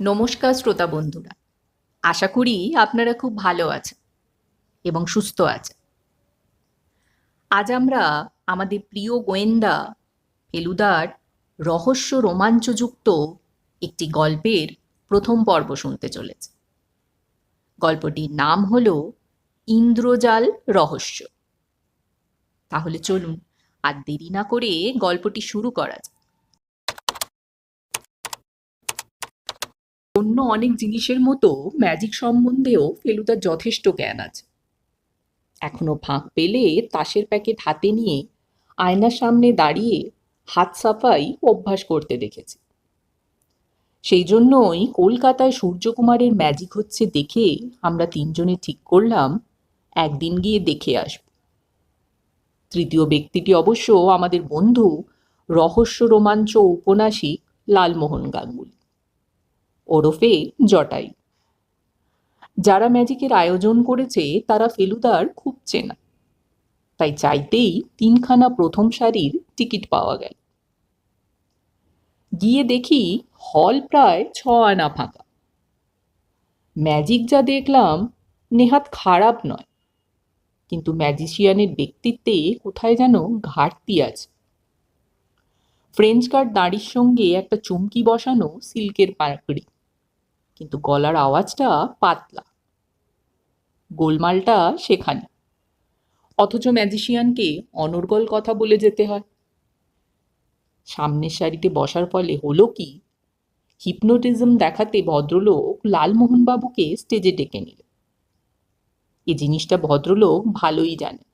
নমস্কার শ্রোতা বন্ধুরা। আশা করি আপনারা খুব ভালো আছেন এবং সুস্থ আছেন। আজ আমরা আমাদের প্রিয় গোয়েন্দা ফেলুদার রহস্য রোমাঞ্চযুক্ত একটি গল্পের প্রথম পর্ব শুনতে চলেছে। গল্পটির নাম হল ইন্দ্রজাল রহস্য। তাহলে চলুন আর দেরি না করে গল্পটি শুরু করা যাক। অন্য অনেক জিনিসের মতো ম্যাজিক সম্বন্ধেও ফেলুদার যথেষ্ট জ্ঞান আছে। এখনও ফাঁক পেলে তাসের প্যাকেট হাতে নিয়ে আয়নার সামনে দাঁড়িয়ে হাত সাফাই অভ্যাস করতে দেখেছি। সেই জন্যই কলকাতায় সূর্যকুমারের ম্যাজিক হচ্ছে দেখে আমরা তিনজনে ঠিক করলাম, একদিন গিয়ে দেখে আসব। তৃতীয় ব্যক্তিটি অবশ্য আমাদের বন্ধু, রহস্য রোমাঞ্চ উপন্যাসিক লালমোহন গাঙ্গুলি। ওরফে জটাই যারা ম্যাজিকের আয়োজন করেছে, তারা ফেলুদার খুব চেনা। তাই চাইতেই তিনখানা প্রথম সারির টিকিট পাওয়া গেল। গিয়ে দেখি হল প্রায় ছ আনা ফাঁকা। ম্যাজিক যা দেখলাম, নেহাত খারাপ নয়। কিন্তু ম্যাজিশিয়ানের ব্যক্তিত্বে কোথায় যেন ঘাটতি আছে। ফ্রেঞ্চ কার্ড দাঁড়ির সঙ্গে একটা চুমকি বসানো সিল্কের পাকড়ি। কিন্তু গলার আওয়াজটা পাতলা। গোলমালটা সেখানে। অথচ ম্যাজিশিয়ানকে অনর্গল কথা বলে যেতে হয়। সামনের সারিতে বসার ফলে হলো কি? হিপনোটিজম দেখাতে ভদ্রলোক লালমোহনবাবুকে স্টেজে ডেকে নিল। এ জিনিসটা ভদ্রলোক ভালোই জানে।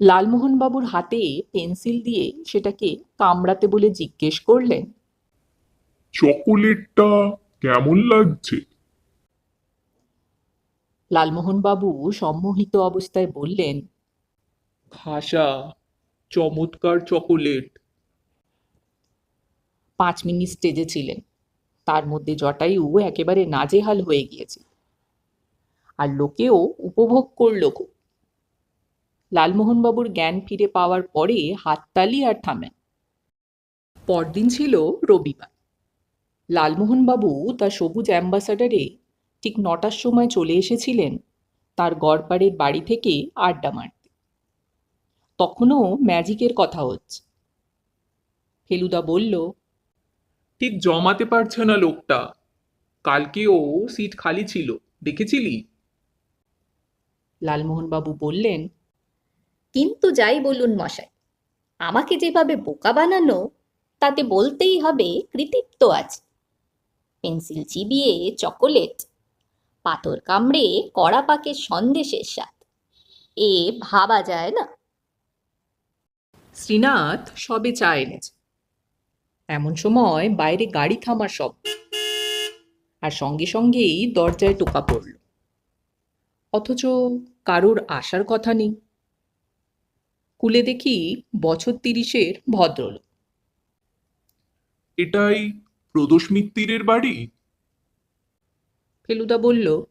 লালমোহনবাবুর হাতে পেন্সিল দিয়ে সেটাকে কামড়াতে বলে জিজ্ঞেস করলেন চকোলেটটা কেমন লাগছে? লালমোহনবাবু সম্মোহিত অবস্থায় বললেন খাসা চমৎকার চকোলেট। পাঁচ মিনিট স্টেজে ছিলেন। তার মধ্যে জটায়ু একেবারে নাজেহাল হয়ে গিয়েছে। আর লোকেও উপভোগ করল খুব। লালমোহনবাবুর জ্ঞান ফিরে পাওয়ার পরে হাততালি আর থামেন। পরদিন ছিল রবিবার। লালমোহনবাবু তার সবুজ অ্যাম্বাসাডারে ঠিক নটার সময় চলে এসেছিলেন তার গড়পাড়ের বাড়ি থেকে আড্ডা মারতে। তখনও ম্যাজিকের কথা হচ্ছে। ফেলুদা বলল ঠিক জমাতে পারছে না লোকটা। কালকেও সিট খালি ছিল দেখেছিলি? লালমোহনবাবু বললেন কিন্তু যাই বলুন মশাই আমাকে যেভাবে বোকা বানানো তাতে বলতেই হবে কৃতিত্ব আছে। পেন্সিল চিবিয়ে চকোলেট পাথর কামড়ে কড়া পাকের সন্দেশের স্বাদ। এ ভাবা যায় না। শ্রীনাথ সবে চা এনেছে। এমন সময় বাইরে গাড়ি থামার শব্দ। আর সঙ্গে সঙ্গেই দরজায় টোকা পড়ল। অথচ কারোর আসার কথা নেই। কুলে দেখি বছর তিরিশের ভদ্রলোক। এটাই প্রদোষ মিত্তিরের বাড়ি? ফেলুদা বলল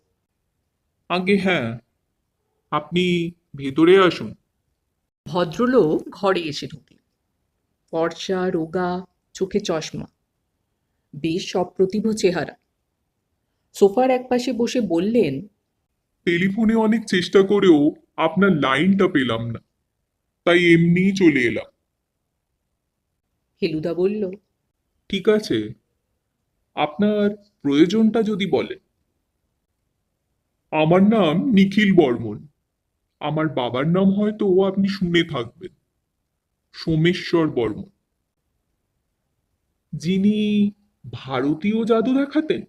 আগে হ্যাঁ আপনি ভেতরে আসুন। ভদ্রলোক ঘরে এসে ঢুকলেন। ফর্সা রোগা চোখে চশমা বেশ সপ্রতিভ চেহারা। সোফার একপাশে বসে বললেন টেলিফোনে অনেক চেষ্টা করেও আপনার লাইনটা পেলাম না তাই এমনিই চলে এলাম। ফেলুদা বলল ঠিক আছে আপনার প্রয়োজনটা যদি বলেন আমার নাম নিখিল বর্মন। আমার বাবার নাম হয়তো ও আপনি শুনে থাকবেন। সোমেশ্বর বর্মন। যিনি ভারতীয় জাদু দেখাতেন?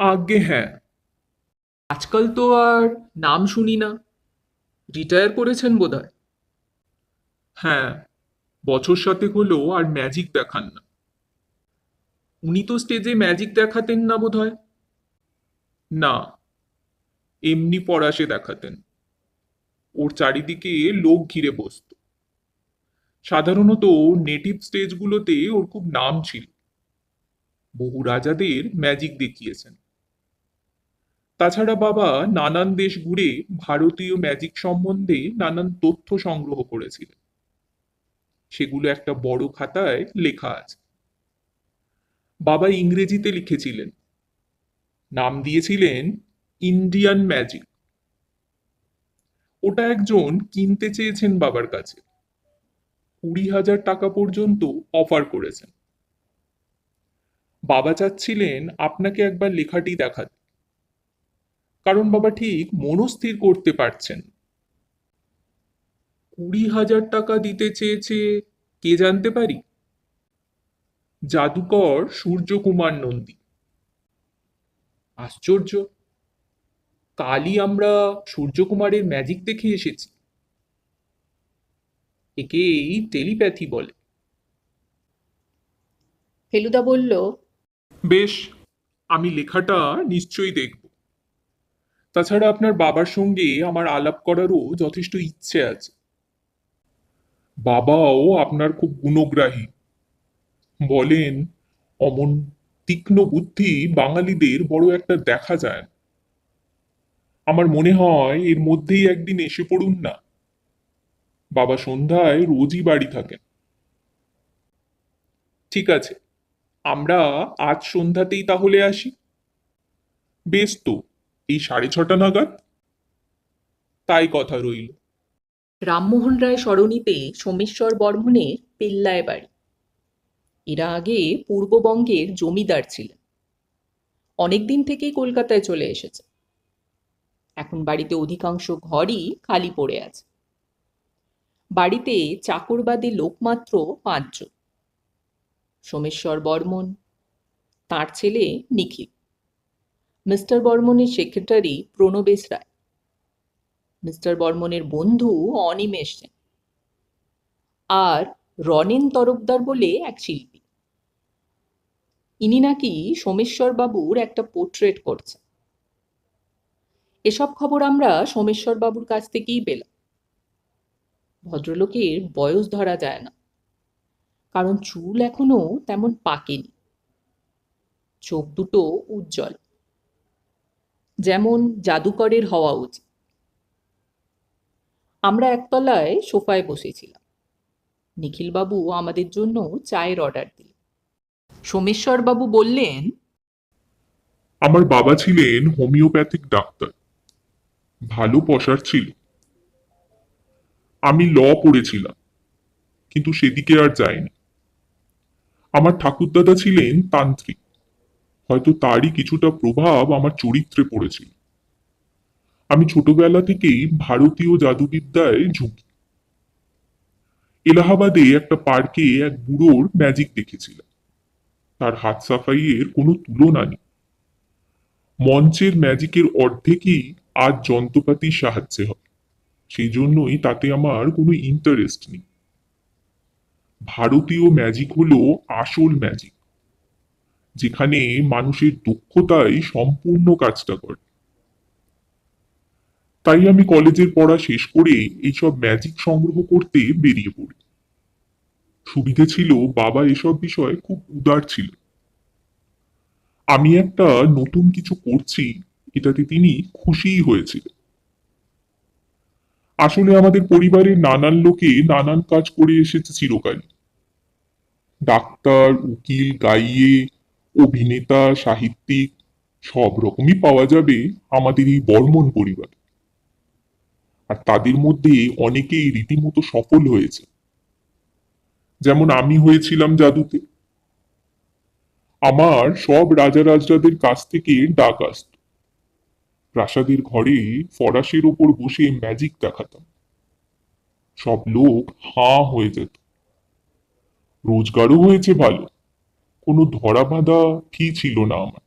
আজ্ঞে হ্যাঁ। আজকাল তো আর নাম শুনি না। রিটায়ার করেছেন বোধহয়? হ্যাঁ। বছর সাথে হলেও আর ম্যাজিক দেখান না। উনি তো স্টেজে ম্যাজিক দেখাতেন না বোধহয়? না। এমনি পড়াশে দেখাতেন। ওর চারিদিকে লোক ঘিরে বসত। সাধারণত নেটিভ স্টেজগুলোতে ওর খুব নাম ছিল। বহু রাজাদের ম্যাজিক দেখিয়েছেন। তাছাড়া বাবা নানান দেশ ঘুরে ভারতীয় ম্যাজিক সম্বন্ধে নানান তথ্য সংগ্রহ করেছিলেন। সেগুলো একটা বড় খাতায় লেখা আছে। বাবা ইংরেজিতে লিখেছিলেন। নাম দিয়েছিলেন ইন্ডিয়ান ম্যাজিক। ওটা একজন কিনতে চেয়েছেন বাবার কাছে। কুড়ি হাজার টাকা পর্যন্ত অফার করেছেন। বাবা চাচ্ছিলেন আপনাকে একবার লেখাটি দেখাতে। কারণ বাবা ঠিক মনস্থির করতে পারছেন। কুড়ি হাজার টাকা দিতে চেয়েছে কে জানতে পারি? জাদুকর সূর্যকুমার নন্দী। আশ্চর্য কালই আমরা সূর্যকুমারের ম্যাজিক দেখে এসেছি। একেই টেলিপ্যাথি বলে। ফেলুদা বলল বেশ আমি লেখাটা নিশ্চয়ই দেখব। তাছাড়া আপনার বাবার সঙ্গে আমার আলাপ করারও যথেষ্ট ইচ্ছে আছে। বাবাও আপনার খুব গুণগ্রাহী। বলেন, অমন তীক্ষ্ণ বুদ্ধি বাঙালিদের বড় একটা দেখা যায়। আমার মনে হয় এর মধ্যেই একদিন এসে পড়ুন না। বাবা সন্ধ্যায় রোজই বাড়ি থাকেন। ঠিক আছে, আমরা আজ সন্ধ্যাতেই তাহলে আসি। বেশ তো, এই সাড়ে ছটা নাগাদ? তাই কথা রইল। রামমোহন রায় সরণিতে সোমেশ্বর বর্মনের পেল্লায় বাড়ি। এরা আগে পূর্ববঙ্গের জমিদার ছিলেন। অনেকদিন থেকেই কলকাতায় চলে এসেছে এখন বাড়িতে অধিকাংশ ঘরই খালি পড়ে আছে। বাড়িতে চাকরবাদী লোকমাত্র পাঁচজন। সোমেশ্বর বর্মন, তার ছেলে নিখিল। মিস্টার বর্মনের সেক্রেটারি প্রণবেশ রায়। মিস্টার বর্মনের বন্ধু অনিমেষ সেন। আর রনেন তরফদার বলে এক শিল্পী। ইনি নাকি সোমেশ্বর বাবুর একটা পোর্ট্রেট করছেন এসব খবর আমরা সোমেশ্বর বাবুর কাছ থেকেই পেলাম। ভদ্রলোকের বয়স ধরা যায় না। কারণ চুল এখনও তেমন পাকেনি। চোখ দুটো উজ্জ্বল। যেমন জাদুকরের হওয়া উচিত। আমরা একতলায় সোফায় বসেছিলাম। নিখিলবাবু আমাদের জন্য চায়ের অর্ডার দিলেন। সোমেশ্বরবাবু বললেন, আমার বাবা ছিলেন হোমিওপ্যাথিক ডাক্তার। ভালো পশার ছিল। আমি ল পড়েছিলাম, কিন্তু সেদিকে আর যাইনি আমার ঠাকুরদাদা ছিলেন তান্ত্রিক, হয়তো তারই কিছুটা প্রভাব আমার চরিত্রে পড়েছিল। আমি ছোটবেলা থেকেই ভারতীয় জাদুবিদ্যায় ঝুঁকি। এলাহাবাদে একটা পার্কে এক বুড়োর ম্যাজিক দেখেছিলাম। তার হাত সাফাইয়ের কোনো তুলনা নেই। মঞ্চের ম্যাজিকের অর্ধেকই আজ যন্ত্রপাতির সাহায্যে হয়। সেই জন্যই তাতে আমার কোনো ইন্টারেস্ট নেই। ভারতীয় ম্যাজিক হলো আসল ম্যাজিক, যেখানে মানুষের দক্ষতাই সম্পূর্ণ কাজটা করে। তাই আমি কলেজের পড়া শেষ করে এইসব ম্যাজিক সংগ্রহ করতে বেরিয়ে পড়ি। সুবিধে ছিল, বাবা এসব বিষয়ে খুব উদার ছিল। আমি একটা নতুন কিছু করছি, এটাতে তিনি খুশিই হয়েছিলেন। আসলে আমাদের পরিবারের নানান লোকে নানান কাজ করে এসেছে চিরকালই। ডাক্তার, উকিল, গাইয়ে, অভিনেতা, সাহিত্যিক, সব রকমই পাওয়া যাবে আমাদের এই বর্মন পরিবার। আর তাদের মধ্যে অনেকেই রীতিমতো সফল হয়েছে। যেমন আমি হয়েছিলাম জাদুতে। আমার সব রাজা রাজরাদের কাছ থেকে ডাক আসত। প্রাসাদের ঘরে ফরাসের ওপর বসে ম্যাজিক দেখাতাম। সব লোক হাঁ হয়ে যেত। রোজগারও হয়েছে ভালো, কোনো ধরা বাঁধা কি ছিল না আমার।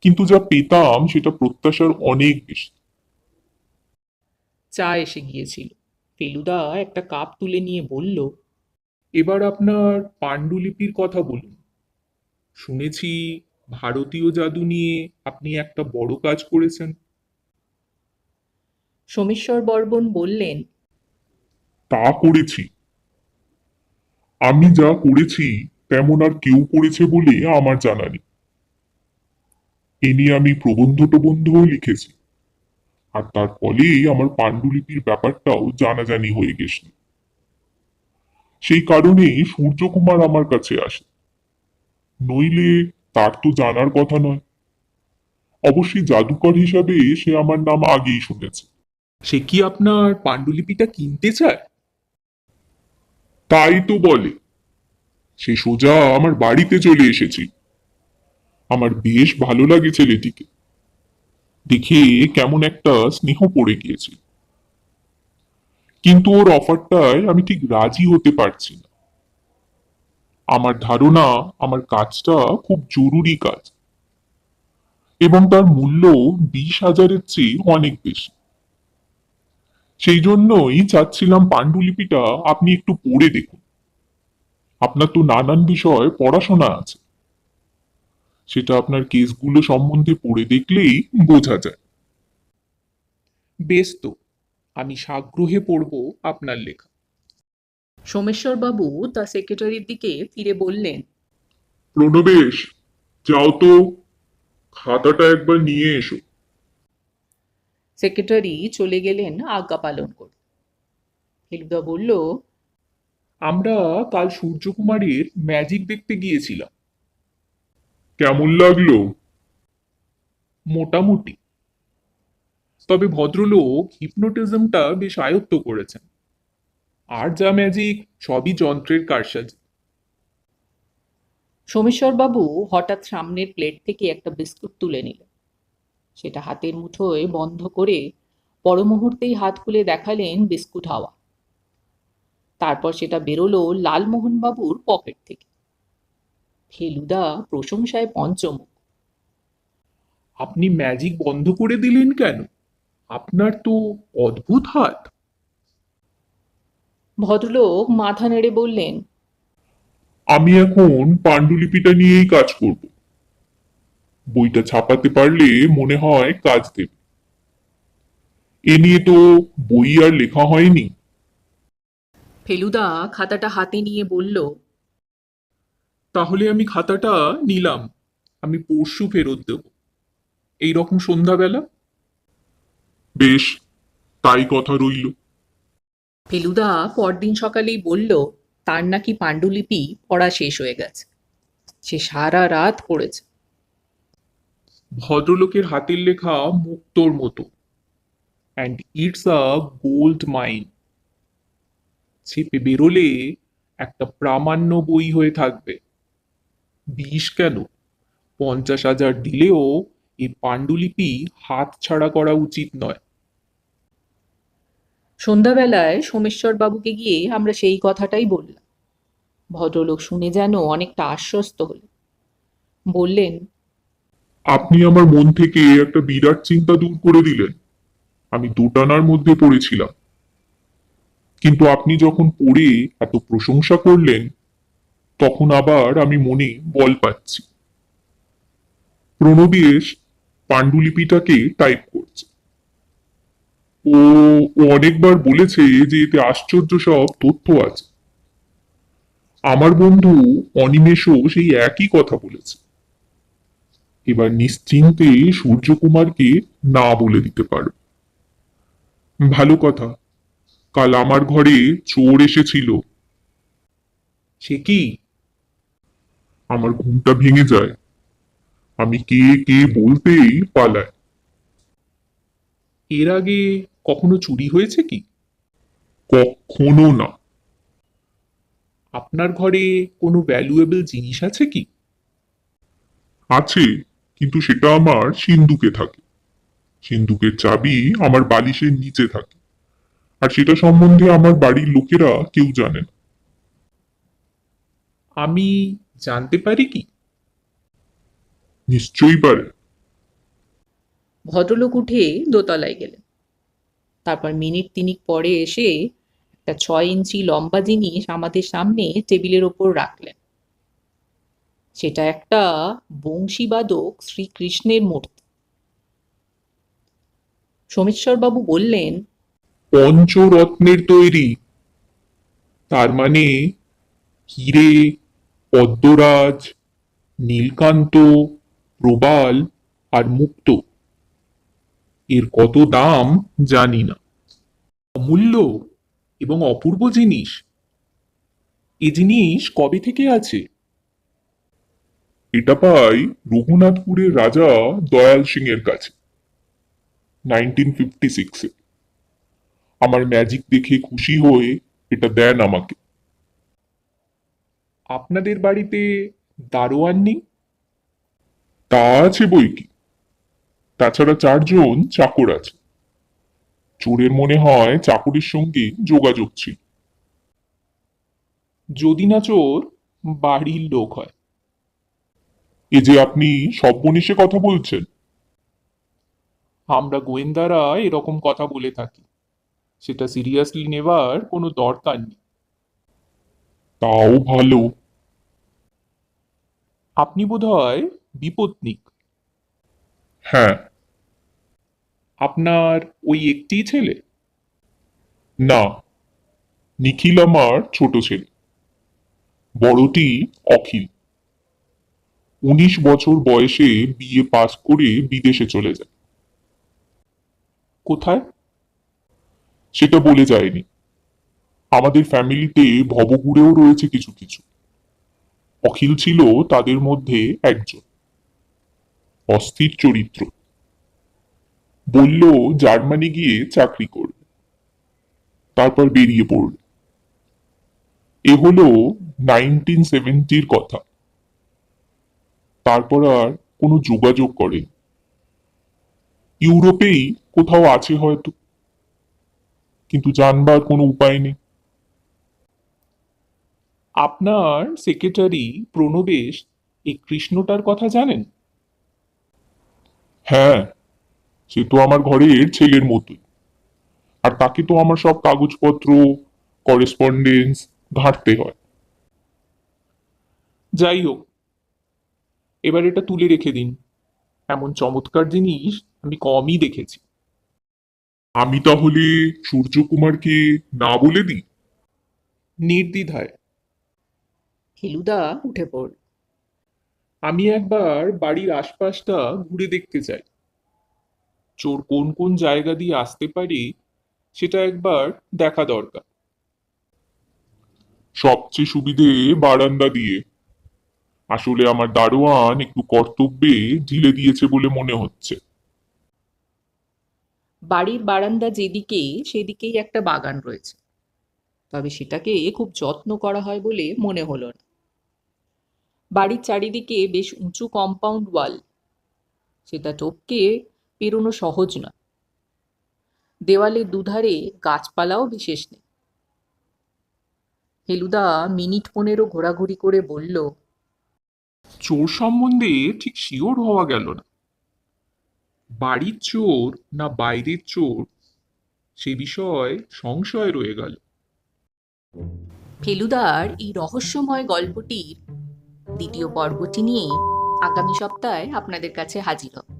কিন্তু যা পেতাম সেটা প্রত্যাশার অনেক বেশি। চা এসে গিয়েছিল। ফেলুদা একটা কাপ তুলে নিয়ে বলল এবার আপনার পাণ্ডুলিপির কথা বলুন। শুনেছি ভারতীয় জাদু নিয়ে আপনি একটা বড় কাজ করেছেন। সোমেশ্বর বর্বন বললেন তা করেছি। আমি যা করেছি তেমন আর কেউ করেছে বলে আমার জানা নেই। এ নিয়ে আমি প্রবন্ধ টবন্ধও লিখেছি আর তার ফলেই আমার পাণ্ডুলিপির ব্যাপারটাও জানাজানি হয়ে গেছে। সেই কারণে সূর্যকুমার আমার কাছে আসে। নইলে তার তো জানার কথা নয়। অবশ্যই জাদুকর হিসাবে সে আমার নাম আগেই শুনেছে। সে কি আপনার পাণ্ডুলিপিটা কিনতে চায়? তাই তো বলে। সে সোজা আমার বাড়িতে চলে এসেছি। আমার বেশ ভালো লাগে ছেলেটিকে। দেখে কেমন একটা স্নেহ পড়ে গিয়েছে। কিন্তু ওর অফারটায় আমি ঠিক রাজি হতে পারছি না। আমার ধারণা, আমার কাজটা খুব জরুরি কাজ। এবং তার মূল্য বিশ হাজারের চেয়ে অনেক বেশি। সেই জন্যই চাচ্ছিলাম পাণ্ডুলিপিটা আপনি একটু পড়ে দেখুন। আপনার তো নানান বিষয় পড়াশোনা আছে। সেটা আপনার কেসগুলো সম্বন্ধে পড়ে দেখলেই বোঝা যায়। বেশ তো। আমি সাগ্রহে পড়ব আপনার লেখা। সোমেশ্বরবাবু তার সেক্রেটারির দিকে ফিরে বললেন প্রণবেশ যাও তো খাতাটা একবার নিয়ে এসো। সেক্রেটারি চলে গেলেন আজ্ঞা পালন করে ফেলুদা বলল আমরা কাল সূর্যকুমারের ম্যাজিক দেখতে গিয়েছিলাম। কেমন লাগল? মোটামুটি। তবে ভদ্রলোক হিপনোটিজমটা বেশ আয়ত্ত করেছেন। আর যা ম্যাজিক সবই যন্ত্রের কারসাজি। সোমেশ্বরবাবু হঠাৎ সামনের প্লেট থেকে একটা বিস্কুট তুলে নিল সেটা হাতের মুঠোয় বন্ধ করে পর মুহূর্তেই হাত খুলে দেখালেন বিস্কুট হাওয়া। তারপর সেটা বেরোলো লালমোহনবাবুর পকেট থেকে। ফেলুদা প্রশংসায় পঞ্চমুখ। আপনি ম্যাজিক বন্ধ করে দিলেন কেন? আপনার তো অদ্ভুত হাত। ভদ্রলোক মাথা নেড়ে বললেন আমি এখন পাণ্ডুলিপিটা নিয়েই কাজ করব। বইটা ছাপাতে পারলে মনে হয় কাজ দেবে। এ নিয়ে তো বই আর লেখা হয়নি। ফেলুদা খাতাটা হাতে নিয়ে বলল তাহলে আমি খাতাটা নিলাম। আমি পরশু ফেরত দেব। এই রকম সন্ধ্যাবেলা বেশ তাই কথা রইল। ফেলুদা পরদিন সকালেই বলল তার নাকি পাণ্ডুলিপি পড়া শেষ হয়ে গেছে। সে সারা রাত পড়েছে। ভদ্রলোকের হাতের লেখা মুক্তোর মতো। And it's a gold mine ছেপে বেরোলে একটা প্রামাণ্য বই হয়ে থাকবে। বিষ কেন? পঞ্চাশ হাজার দিলেও এই পাণ্ডুলিপি হাত ছাড়া করা উচিত নয়। সন্ধ্যাবেলায় সোমেশ্বর বাবুকে গিয়ে আমরা সেই কথাটাই বললাম। ভদ্রলোক শুনে যেন অনেকটা আশ্বস্ত হলেন। বললেন, আপনি আমার মন থেকে একটা বিরাট চিন্তা দূর করে দিলেন। আমি দোটানার মধ্যে পড়েছিলাম। কিন্তু আপনি যখন পড়ে এত প্রশংসা করলেন, তখন আবার আমি মনে বল পাচ্ছি। প্রণবেশ পাণ্ডুলিপিটাকে টাইপ করছে। ও ও অনেকবার বলেছে যে এতে আশ্চর্য সব তথ্য আছে। আমার বন্ধু অনিমেষও সেই একই কথা বলেছে। এবার নিশ্চিন্তে সূর্যকুমারকে না বলে দিতে পারো। ভালো কথা, কাল আমার ঘরে চোর এসেছিল। সে কি? আমার ঘুমটা ভেঙে যায়। আমি কে কে বলতেই পালায়। এর আগে কখনো চুরি হয়েছে কি? কখনো না। আপনার ঘরে কোনো ভ্যালুয়েবল জিনিস আছে কি? আছে কিন্তু সেটা আমার সিন্ধুকে থাকে। সিন্ধুকের চাবি আমার বালিশের নিচে থাকে। আর সেটা সম্বন্ধে আমার বাড়ির লোকেরা কেউ জানে না। আমি জানতে পারি কি? নিশ্চয়ই পারে। ভদ্রলোক উঠে দোতলায় গেলেন। তারপর মিনিট তিনিক পরে এসে একটা ছয় ইঞ্চি লম্বা জিনিস আমাদের সামনে টেবিলের ওপর রাখলেন। সেটা একটা বংশীবাদক শ্রীকৃষ্ণের মূর্তি। সোমেশ্বরবাবু বললেন, পঞ্চরত্নের তৈরি। তার মানে হিরে, পদ্মরাজ, নীলকান্ত, প্রবাল আর মুক্ত। এর কত দাম জানি না। অমূল্য এবং অপূর্ব জিনিস, এ জিনিস কবে থেকে আছে? এটা পাই রঘুনাথপুরের রাজা দয়াল সিং এর কাছে নাইনটিন ফিফটি আমার ম্যাজিক দেখে খুশি হয়ে এটা দেন আমাকে। আপনাদের বাড়িতে দারোয়ান নেই? তা আছে বই কি? তাছাড়া চারজন চাকর আছে। চোরের মনে হয় চাকরির সঙ্গে যোগাযোগ ছিল। যদি না চোর, বাড়ির লোক হয়। এ যে আপনি সব্যনিশে কথা বলছেন। আমরা গোয়েন্দারা এরকম কথা বলে থাকি। সেটা সিরিয়াসলি নেবার কোনো দরকার নেই। তাও ভালো। আপনি বোধহয় বিপত্নিক হ্যাঁ আপনার ওই একটি ছেলে? না নিখিল আমার ছোট ছেলে। বড়টি অখিল। উনিশ বছর বয়সে বিয়ে পাস করে বিদেশে চলে যায়। কোথায়? সেটা বলে যায়নি। আমাদের ফ্যামিলিতে ভবঘুরেও রয়েছে কিছু কিছু। অখিল ছিল তাদের মধ্যে একজন। অস্থির চরিত্র। বলল, জার্মানি গিয়ে চাকরি করবে। তারপর বেরিয়ে পড়ল। এ হলো নাইনটিন সেভেন্টির কথা। তারপর আর কোনো যোগাযোগ করে ইউরোপেই কোথাও আছে হয়তো, কিন্তু জানবার কোনো উপায় নেই। আপনার সেক্রেটারি প্রণবেশ এই কৃষ্ণটার কথা জানেন? হ্যাঁ সে তো আমার ঘরের ছেলের মতোই। আর তাকে তো আমার সব কাগজপত্র করেসপন্ডেন্স ঘাঁটতে হয়। যাই হোক এবার এটা তুলে রেখে দিন। এমন চমৎকার জিনিস আমি কমই দেখেছি। আমি তাহলে সূর্যকুমারকে না বলে দিই? নির্দ্বিধায়। ফেলুদা উঠে পড়ল আমি একবার বাড়ির আশপাশটা ঘুরে দেখতে চাই। চোর কোন কোন জায়গা দিয়ে আসতে পারে সেটা একবার দেখা দরকার। সবচেয়ে সুবিধে বারান্দা দিয়ে। আসলে আমার দারোয়ান একটু কর্তব্যে ঢিলে দিয়েছে বলে মনে হচ্ছে। বাড়ির বারান্দা যেদিকে, সেদিকেই একটা বাগান রয়েছে। তবে সেটাকে খুব যত্ন করা হয় বলে মনে হলো না। বাড়ির চারিদিকে বেশ উঁচু কম্পাউন্ড ওয়াল সেটা টপকে পেরোনো সহজ না দেওয়ালের দুধারে গাছপালাও বিশেষ নেই। ফেলুদা মিনিট পনেরো ঘোরাঘুরি করে বলল চোর সম্বন্ধে ঠিক শিওর হওয়া গেল না। বাড়ির চোর না বাইরের চোর সে বিষয়ে সংশয় রয়ে গেল। ফেলুদার এই রহস্যময় গল্পটির দ্বিতীয় পর্বটি নিয়ে আগামী সপ্তাহে আপনাদের কাছে হাজির হব।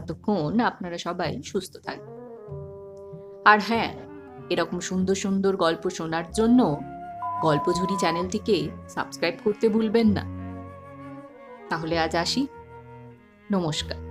ততক্ষণ আপনারা সবাই সুস্থ থাকবেন। আর হ্যাঁ এরকম সুন্দর সুন্দর গল্প শোনার জন্য গল্পঝুরি চ্যানেলটিকে সাবস্ক্রাইব করতে ভুলবেন না। তাহলে আজ আসি। নমস্কার।